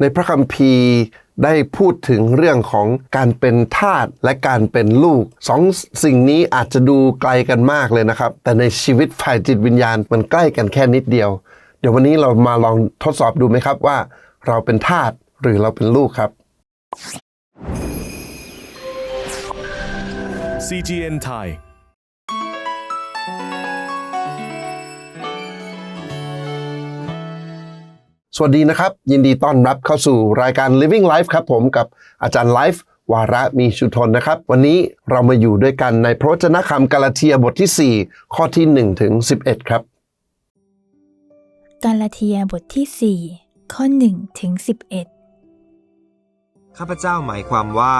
ในพระคัมภีร์ได้พูดถึงเรื่องของการเป็นทาสและการเป็นลูกสองสิ่งนี้อาจจะดูไกลกันมากเลยนะครับ แต่ในชีวิตฝ่ายจิตวิญญาณมันใกล้กันแค่นิดเดียว เดี๋ยววันนี้เรามาลองทดสอบดูไหมครับว่า เราเป็นทาสหรือเราเป็นลูกครับ CGN Thai สวัสดีนะครับ ยินดีต้อนรับเข้าสู่รายการ Living Life ครับผมกับอาจารย์ไลฟ์วาระมีชุทนนะครับ วันนี้เรามาอยู่ด้วยกันในพระวจนะคำกาลาเทียบทที่ 4 ข้อที่1ถึง11 ครับกาลาเทียบทที่ 4 ข้อ1ถึง11 ข้าพเจ้าหมายความว่า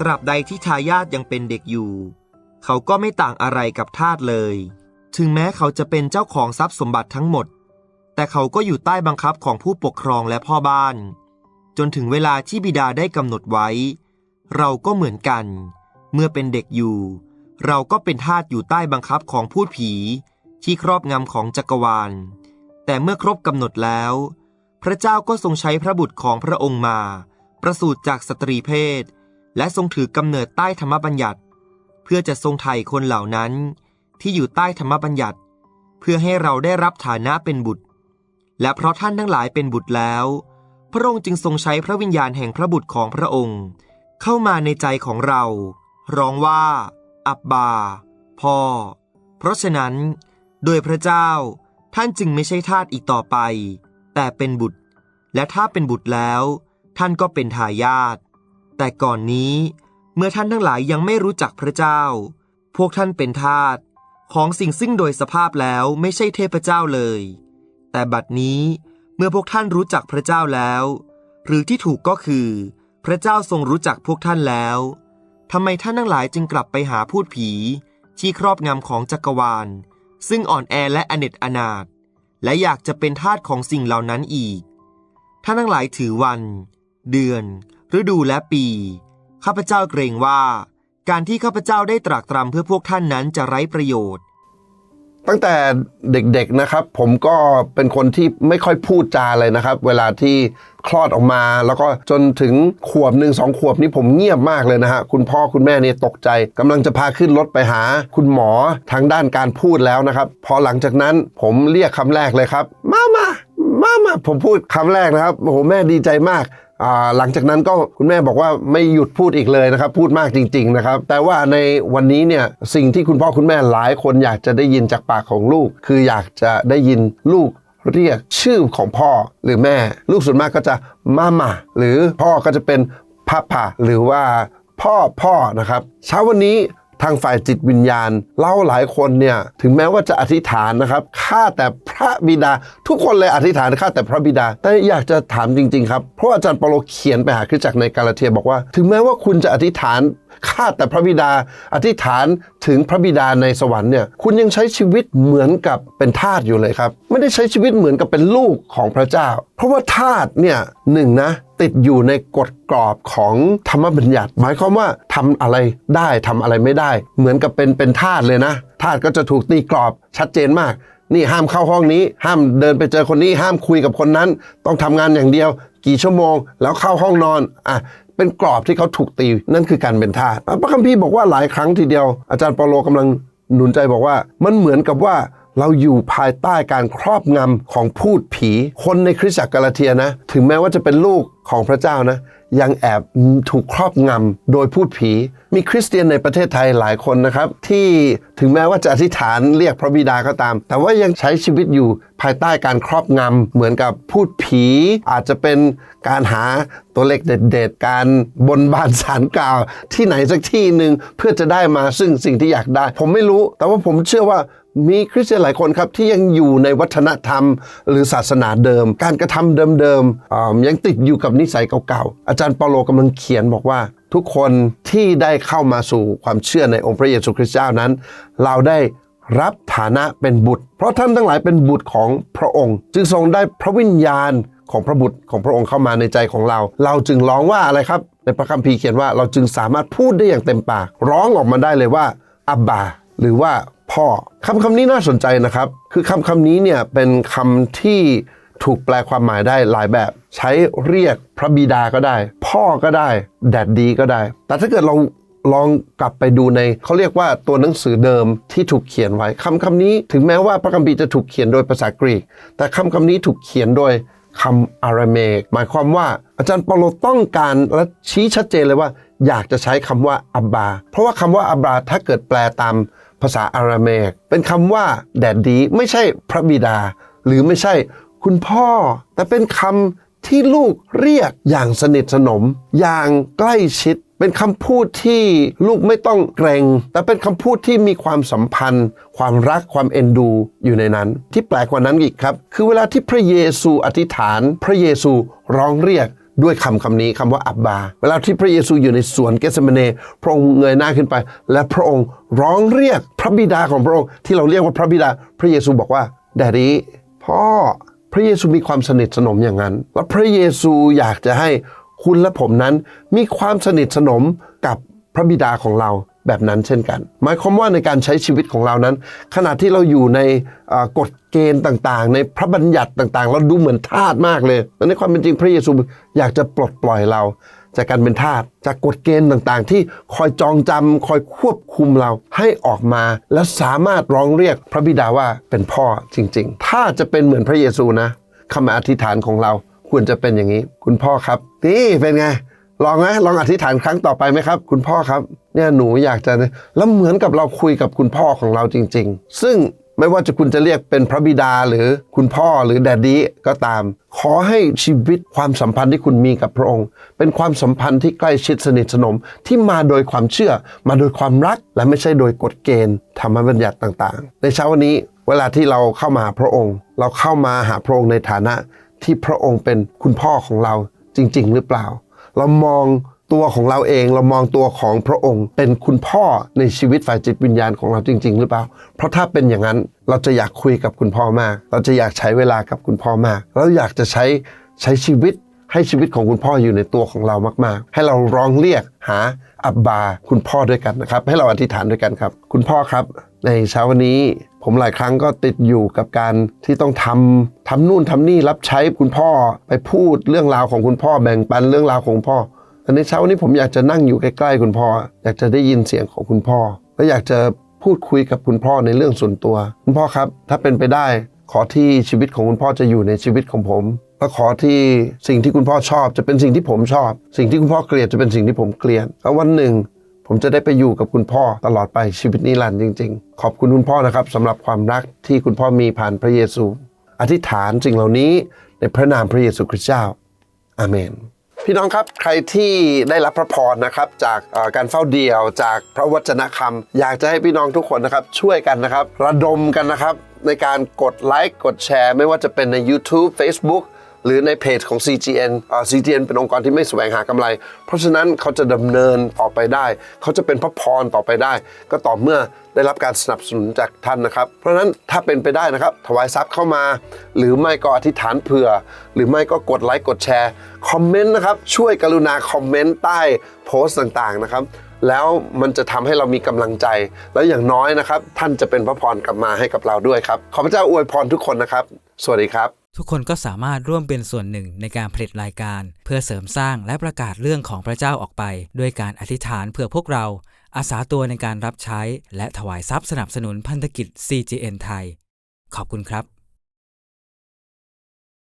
ตราบใดที่ทายาทยังเป็นเด็กอยู่ เขาก็ไม่ต่างอะไรกับทาสเลย ถึงแม้เขาจะเป็นเจ้าของทรัพย์สมบัติทั้งหมด แต่เขาก็อยู่ใต้บังคับของผู้ปกครองและพ่อบ้าน จนถึงเวลาที่บิดาได้กำหนดไว้ เราก็เหมือนกัน เมื่อเป็นเด็กอยู่ เราก็เป็นทาสอยู่ใต้บังคับของพูดผี ที่ครอบงำของจักรวาล แต่เมื่อครบกำหนดแล้ว พระเจ้าก็ทรงใช้พระบุตรของพระองค์มา ประสูติจากสตรีเพศ และทรงถือกำเนิดใต้ธรรมบัญญัติ เพื่อจะทรงไถ่คนเหล่านั้น ที่อยู่ใต้ธรรมบัญญัติ เพื่อให้เราได้รับฐานะเป็นบุตร และเพราะท่านทั้งหลายเป็นบุตรแล้ว พระองค์จึงทรงใช้พระวิญญาณแห่งพระบุตรของพระองค์ เข้ามาในใจของเรา ร้องว่า อับบา พ่อ เพราะฉะนั้น โดยพระเจ้าท่านจึงไม่ใช่ทาสอีกต่อไป แต่เป็นบุตร และถ้าเป็นบุตรแล้ว ท่านก็เป็นทายาทแต่ก่อนนี้ เมื่อท่านทั้งหลายยังไม่รู้จักพระเจ้า พวกท่านเป็นทาสของสิ่งซึ่งโดยสภาพแล้วไม่ใช่เทพเจ้าเลย แต่บัดนี้เมื่อพวกท่านรู้จักพระเจ้าแล้ว หรือที่ถูกก็คือ พระเจ้าทรงรู้จักพวกท่านแล้วทำไมท่านทั้งหลายจึงกลับไปหาพูดผี ที่ครอบงำของจักรวาล ซึ่งอ่อนแอและอเนจอนาถและอยากจะเป็นทาสของสิ่งเหล่านั้นอีก ท่านทั้งหลายถือวัน เดือน ฤดูและปี ข้าพเจ้าเกรงว่า การที่ข้าพเจ้าได้ตรากตรำเพื่อพวกท่านนั้นจะไร้ประโยชน์ ตั้งแต่เด็กๆนะครับ ผมก็เป็นคนที่ไม่ค่อยพูดจาเลยนะครับ เวลาที่คลอดออกมา แล้วก็จนถึงขวบหนึ่งสองขวบนี้ผมเงียบมากเลยนะฮะคุณพ่อคุณแม่เนี่ยตกใจกำลังจะพาขึ้นรถไปหา คุณหมอทางด้านการพูดแล้วนะครับ พอหลังจากนั้นผมเรียกคำแรกเลยครับมามามามาผมพูดคำแรกนะครับโอ้โหแม่ดีใจมาก หลังจากนั้นก็คุณแม่บอกว่าไม่หยุดพูดอีกเลยนะครับ พูดมากจริง ๆ นะครับ แต่ว่าในวันนี้เนี่ยสิ่งที่คุณพ่อคุณแม่หลายคนอยากจะได้ยินจากปากของลูก คืออยากจะได้ยินลูกเรียกชื่อของพ่อหรือแม่ ลูกส่วนมากก็จะมาม่าหรือพ่อก็จะเป็นพาพาหรือว่าพ่อพ่อนะครับ เช้าวันนี้ ทางฝ่ายจิตวิญญาณเล่าหลายคนเนี่ยถึงแม้ว่าจะอธิษฐานนะครับข้าแต่พระบิดา ทุกคนเลยอธิษฐานข้าแต่พระบิดา แต่อยากจะถามจริง ๆ ครับเพราะอาจารย์เปโลเขียนไปหาคริสตจักรในกาลาเทียบอกว่า ถึงแม้ว่าคุณจะอธิษฐานข้าแต่พระบิดา อธิษฐานถึงพระบิดาในสวรรค์เนี่ยคุณยังใช้ชีวิตเหมือนกับเป็นทาสอยู่เลยครับ ไม่ได้ใช้ชีวิตเหมือนกับเป็นลูกของพระเจ้า เพราะว่าทาสเนี่ยหนึ่งนะ ติดอยู่ในกฎกรอบของธรรมบัญญัติ หมายความว่าทำอะไรได้ทำอะไรไม่ได้ เหมือนกับเป็นเป็นทาสเลยนะทาสก็จะถูกตีกรอบชัดเจนมาก นี่ห้ามเข้าห้องนี้ ห้ามเดินไปเจอคนนี้ห้ามคุยกับคนนั้น ต้องทำงานอย่างเดียว กี่ชั่วโมง แล้วเข้าห้องนอนอะเป็นกรอบที่เขาถูกตีนั่นคือการเป็นทาสพระคัมภีร์บอกว่าหลายครั้งทีเดียวอาจารย์เปาโลกำลังหนุนใจบอกว่ามันเหมือนกับว่า เราอยู่ภายใต้การครอบงำของพูดผี คนในคริสตจักรกาลาเทียนะ ถึงแม้ว่าจะเป็นลูกของพระเจ้านะ ยังแอบถูกครอบงำโดยพูดผี มีคริสเตียนในประเทศไทยหลายคนนะครับ ที่ถึงแม้ว่าจะอธิษฐานเรียกพระบิดาก็ตาม แต่ว่ายังใช้ชีวิตอยู่ภายใต้การครอบงำเหมือนกับพูดผี อาจจะเป็นการหาตัวเลขเด็ดๆ การบนบานสารกล่าว ที่ไหนสักที่หนึ่งเพื่อจะได้มาซึ่งสิ่งที่อยากได้ ผมไม่รู้ แต่ว่าผมเชื่อว่า มีคริสเตียนหลายคนครับที่ยังอยู่ในวัฒนธรรม หรือศาสนาเดิม การกระทำเดิมๆยังติดอยู่กับนิสัยเก่าๆอาจารย์เปาโลกำลังเขียนบอกว่า ทุกคนที่ได้เข้ามาสู่ความเชื่อในองค์พระเยซูคริสต์เจ้านั้น เราได้รับฐานะเป็นบุตร เพราะท่านทั้งหลายเป็นบุตรของพระองค์ จึงทรงได้พระวิญญาณของพระบุตรของพระองค์เข้ามาในใจของเรา เราจึงร้องว่าอะไรครับ ในพระคัมภีร์เขียนว่าเราจึงสามารถพูดได้อย่างเต็มปาก ร้องออกมาได้เลยว่าอับบาหรือว่า พ่อคำคำนี้น่าสนใจนะครับ คือคำคำนี้เนี่ยเป็นคำที่ถูกแปลความหมายได้หลายแบบ ใช้เรียกพระบิดาก็ได้ พ่อก็ได้แดดดีก็ได้ แต่ถ้าเกิดเราลองกลับไปดูในเขาเรียกว่าตัวหนังสือเดิมที่ถูกเขียนไว้คำคำนี้ถึงแม้ว่าพระคัมภีร์จะถูกเขียนโดยภาษากรีก แต่คำคำนี้ถูกเขียนโดยคำอาราเมกหมายความว่าอาจารย์เปาโลต้องการและชี้ชัดเจนเลยว่า อยากจะใช้คำว่าอับบา เพราะว่าคำว่าอับบาถ้าเกิดแปลตาม ภาษาอาราเมก เป็นคำว่าแดดดีไม่ใช่พระบิดา หรือไม่ใช่คุณพ่อ แต่เป็นคำที่ลูกเรียกอย่างสนิทสนม อย่างใกล้ชิด เป็นคำพูดที่ลูกไม่ต้องเกรง แต่เป็นคำพูดที่มีความสัมพันธ์ ความรักความเอ็นดูอยู่ในนั้น ที่แปลกกว่านั้นอีกครับ คือเวลาที่พระเยซูอธิษฐาน พระเยซูร้องเรียก ด้วยคำคำนี้คำว่าอับบา เวลาที่พระเยซูอยู่ในสวนเกสเมเนพระองค์เงยหน้าขึ้นไป และพระองค์ร้องเรียกพระบิดาของพระองค์ที่เราเรียกว่าพระบิดา พระเยซูบอกว่าแดดดี้พ่อพระเยซูมีความสนิทสนมอย่างนั้น และพระเยซูอยากจะให้คุณและผมนั้นมีความสนิทสนมกับพระบิดาของเรา แบบนั้นเช่นกัน หมายความว่าในการใช้ชีวิตของเรานั้น ขณะที่เราอยู่ในกฎเกณฑ์ต่างๆ ในพระบัญญัติต่างๆ เราดูเหมือนทาสมากเลยแต่ในความเป็นจริงพระเยซูอยากจะปลดปล่อยเรา จากการเป็นทาสจากกฎเกณฑ์ต่างๆ ที่คอยจองจำคอยควบคุมเราให้ออกมา และสามารถร้องเรียกพระบิดาว่าเป็นพ่อจริง ๆ ถ้าจะเป็นเหมือนพระเยซูนะคำอธิษฐานของเราควรจะเป็นอย่างนี้ คุณพ่อครับนี่เป็นไง ลองไหมลองอธิษฐานครั้งต่อไปไหมครับ คุณพ่อครับ เนี่ยหนูอยากจะแล้วเหมือนกับเราคุยกับคุณพ่อของเราจริง ๆ ซึ่งไม่ว่าจะคุณจะเรียกเป็นพระบิดาหรือคุณพ่อหรือแดดดี้ก็ตาม ขอให้ชีวิตความสัมพันธ์ที่คุณมีกับพระองค์ เป็นความสัมพันธ์ที่ใกล้ชิดสนิทสนมที่มาโดยความเชื่อ มาโดยความรักและไม่ใช่โดยกฎเกณฑ์ธรรมบัญญัติต่างๆ ในเช้าวันนี้เวลาที่เราเข้ามาหาพระองค์ เราเข้ามาหาพระองค์ในฐานะที่พระองค์เป็นคุณพ่อของเราจริง ๆ หรือเปล่า เรามองตัวของเราเองเรามองตัวของพระองค์ เป็นคุณพ่อในชีวิตฝ่ายจิตวิญญาณของเราจริง ๆ หรือเปล่า เพราะถ้าเป็นอย่างนั้นเราจะอยากคุยกับคุณพ่อมาก เราจะอยากใช้เวลากับคุณพ่อมาก เราอยากจะใช้ใช้ชีวิต ให้ชีวิตของคุณพ่ออยู่ในตัวของเรามาก ๆ ให้เราร้องเรียกหาอับบาคุณพ่อด้วยกันนะครับ ให้เราอธิษฐานด้วยกันครับ คุณพ่อครับ ในเช้าวันนี้ ผมหลายครั้งก็ติดอยู่กับการที่ต้องทำทำนู่นทำนี่รับใช้คุณพ่อไปพูดเรื่องราวของคุณพ่อแบ่งปันเรื่องราวของพ่อแต่ในเช้าวันนี้ผมอยากจะนั่งอยู่ใกล้ๆคุณพ่อ อยากจะได้ยินเสียงของคุณพ่อ และอยากจะพูดคุยกับคุณพ่อในเรื่องส่วนตัว คุณพ่อครับ ถ้าเป็นไปได้ขอที่ชีวิตของคุณพ่อจะอยู่ในชีวิตของผม และขอที่สิ่งที่คุณพ่อชอบจะเป็นสิ่งที่ผมชอบ สิ่งที่คุณพ่อเกลียดจะเป็นสิ่งที่ผมเกลียดแล้ววันหนึ่ง ผมจะได้ไปอยู่กับคุณพ่อตลอดไปชีวิตนิรันดร์จริง ๆ ขอบคุณคุณพ่อนะครับสำหรับความรักที่คุณพ่อมีผ่านพระเยซู อธิษฐานสิ่งเหล่านี้ในพระนามพระเยซูคริสต์เจ้าอาเมนพี่น้องครับใครที่ได้รับพระพรนะครับจากการเฝ้าเดี่ยวจากพระวจนะคำอยากจะให้พี่น้องทุกคนนะครับช่วยกันนะครับ ระดมกันนะครับ ในการกดไลค์กดแชร์ ไม่ว่าจะเป็นใน YouTube Facebook หรือในเพจของ CGN อ่า CGN เป็นองค์กรที่ไม่แสวงหากำไร เพราะฉะนั้นเขาจะดำเนินต่อไปได้ เขาจะเป็นพระพรต่อไปได้ ก็ต่อเมื่อได้รับการสนับสนุนจากท่านนะครับ เพราะฉะนั้นถ้าเป็นไปได้นะครับ ถวายทรัพย์เข้ามา หรือไม่ก็อธิษฐานเผื่อ หรือไม่ก็กดไลค์กดแชร์คอมเมนต์นะครับช่วยกรุณาคอมเมนต์ใต้โพสต์ต่างๆนะครับ แล้วมันจะทำให้เรามีกำลังใจ แล้วอย่างน้อยนะครับ ท่านจะเป็นพระพรกลับมาให้กับเราด้วยครับ ขอพระเจ้าอวยพรทุกคนนะครับ สวัสดีครับ ทุกคนก็สามารถร่วมเป็นส่วนหนึ่งในการผลิตรายการ เพื่อเสริมสร้างและประกาศเรื่องของพระเจ้าออกไป ด้วยการอธิษฐานเพื่อพวกเราอาสาตัวในการรับใช้ และถวายทรัพย์สนับสนุนพันธกิจ CGN ไทย ขอบคุณครับ